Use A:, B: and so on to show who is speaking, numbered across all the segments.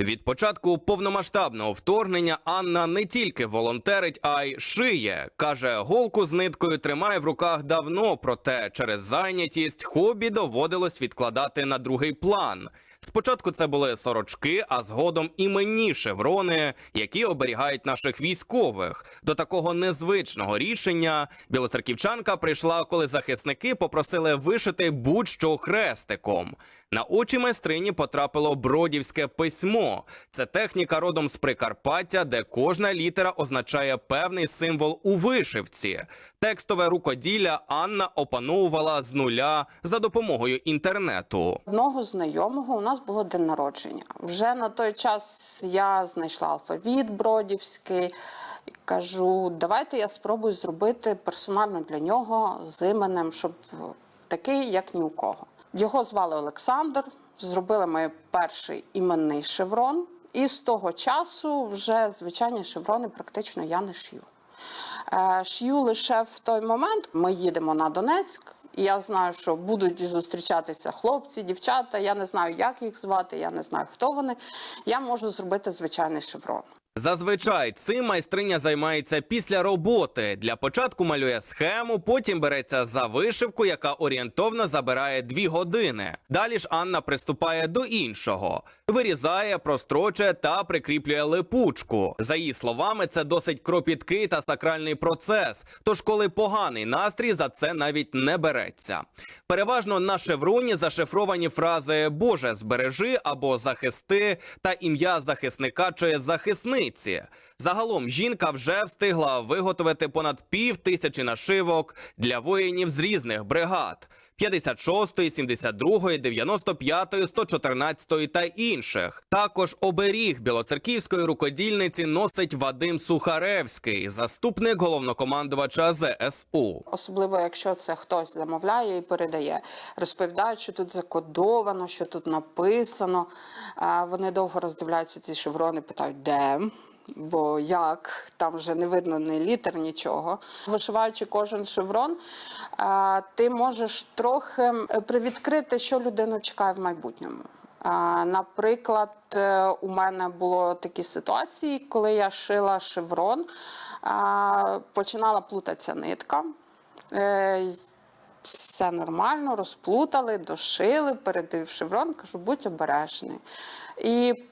A: Від початку повномасштабного вторгнення Анна не тільки волонтерить, а й шиє. Каже, голку з ниткою тримає в руках давно, проте через зайнятість хобі доводилось відкладати на другий план. Спочатку це були сорочки, а згодом іменні шеврони, які оберігають наших військових. До такого незвичного рішення білоцерківчанка прийшла, коли захисники попросили вишити будь-що хрестиком. На очі майстрині потрапило бродівське письмо. Це техніка родом з Прикарпаття, де кожна літера означає певний символ у вишивці. Текстове рукоділля Анна опановувала з нуля за допомогою інтернету.
B: Одного знайомого у нас було день народження. Вже на той час я знайшла алфавіт бродівський. Кажу, давайте я спробую зробити персонально для нього з іменем, щоб такий, як ні у кого. Його звали Олександр. Зробили ми перший іменний шеврон, і з того часу вже звичайні шеврони практично я не шью. Е, Шью лише в той момент. Ми їдемо на Донецьк. І я знаю, що будуть зустрічатися хлопці, дівчата. Я не знаю, як їх звати, я не знаю, хто вони. Я можу зробити звичайний шеврон.
A: Зазвичай цим майстриня займається після роботи. Для початку малює схему, потім береться за вишивку, яка орієнтовно забирає дві години. Далі ж Анна приступає до іншого: вирізає, прострочує та прикріплює липучку. За її словами, це досить кропіткий та сакральний процес. Тож, коли поганий настрій, за це навіть не береться. Переважно на шевроні зашифровані фрази Боже збережи або захисти та ім'я захисника чи захисниці. Загалом жінка вже встигла виготовити понад пів тисячі нашивок для воїнів з різних бригад. 56, 72, 95, 114 та інших. Також оберіг білоцерківської рукодільниці носить Вадим Сухаревський, заступник головнокомандувача ЗСУ.
B: Особливо, якщо це хтось замовляє і передає, розповідають, що тут закодовано, що тут написано. Вони довго роздивляються ці шеврони, питають, де. Бо як там вже не видно ні літер, нічого. Вишиваючи кожен шеврон, ти можеш трохи привідкрити, що людину чекає в майбутньому. Наприклад, е, у мене було такі ситуації, коли я шила шеврон, починала плутатися нитка. Е, Все нормально, розплутали, дошили, передив шеврон, кажу, будь обережний. І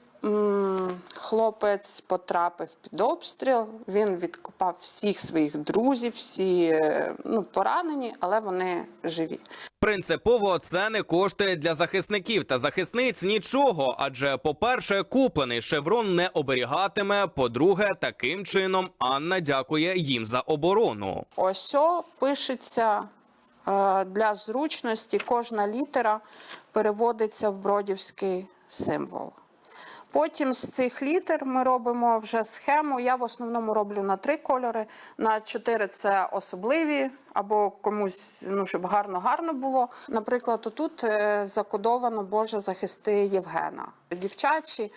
B: хлопець потрапив під обстріл, він відкопав всіх своїх друзів, всі е, ну, поранені, але вони живі.
A: Принципово це не коштує для захисників та захисниць нічого, адже, по-перше, куплений шеврон не оберігатиме. По-друге, таким чином Анна дякує їм за оборону.
B: Ось пишеться е, для зручності, кожна літера переводиться в бродівський символ. Потім з цих літер ми робимо вже схему. Я в основному роблю на три кольори. На чотири це особливі, або комусь, ну, щоб гарно-гарно було. Наприклад, отут е, закодовано Боже захисти Євгена. Дівчачі.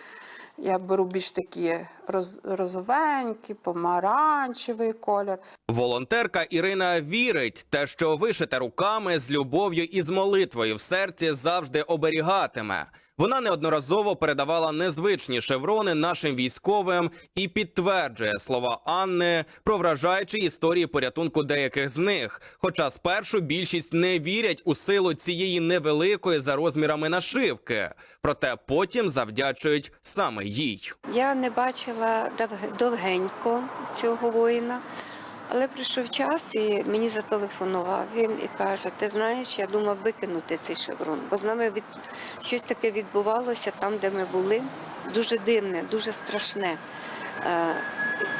B: Я беру більш такі роз, розовенькі, помаранчевий колір.
A: Волонтерка Ірина вірить, те, що вишите руками з любов'ю і з молитвою в серці завжди оберігатиме. Вона неодноразово передавала незвичні шеврони нашим військовим і підтверджує слова Анни про вражаючі історії порятунку деяких з них. Хоча спершу більшість не вірять у силу цієї невеликої за розмірами нашивки, проте потім завдячують саме їй.
C: Я не бачила довгенько цього воїна, але прийшов час і мені зателефонував він і каже: Ти знаєш, я думав викинути цей шеврон, бо з нами від... щось таке відбувалося там, де ми були. Дуже дивне, дуже страшне. Е,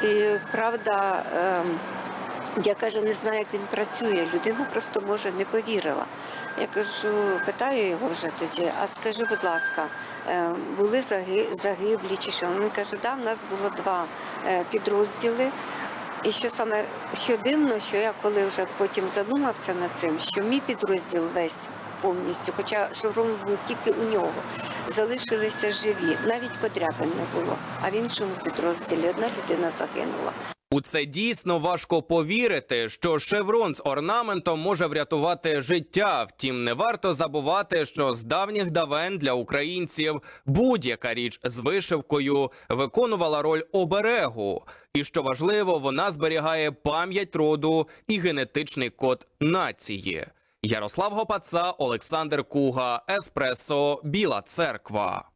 C: І правда, е, я кажу, не знаю, як він працює. Людина просто може не повірила. Я кажу, питаю його вже тоді, а скажи, будь ласка, е, були заги- загиблі чи що? Він каже, да, в нас було два е, підрозділи. І що саме що дивно, що я коли вже потім задумався над цим, що мій підрозділ весь повністю, хоча шеврон був тільки у нього, залишилися живі, навіть подряпин не було. А в іншому підрозділі одна людина загинула.
A: У це дійсно важко повірити, що шеврон з орнаментом може врятувати життя. Втім, не варто забувати, що з давніх давен для українців будь-яка річ з вишивкою виконувала роль оберегу. І що важливо, вона зберігає пам'ять роду і генетичний код нації. Ярослав Гопаца, Олександр Куга, Еспресо, Біла Церква.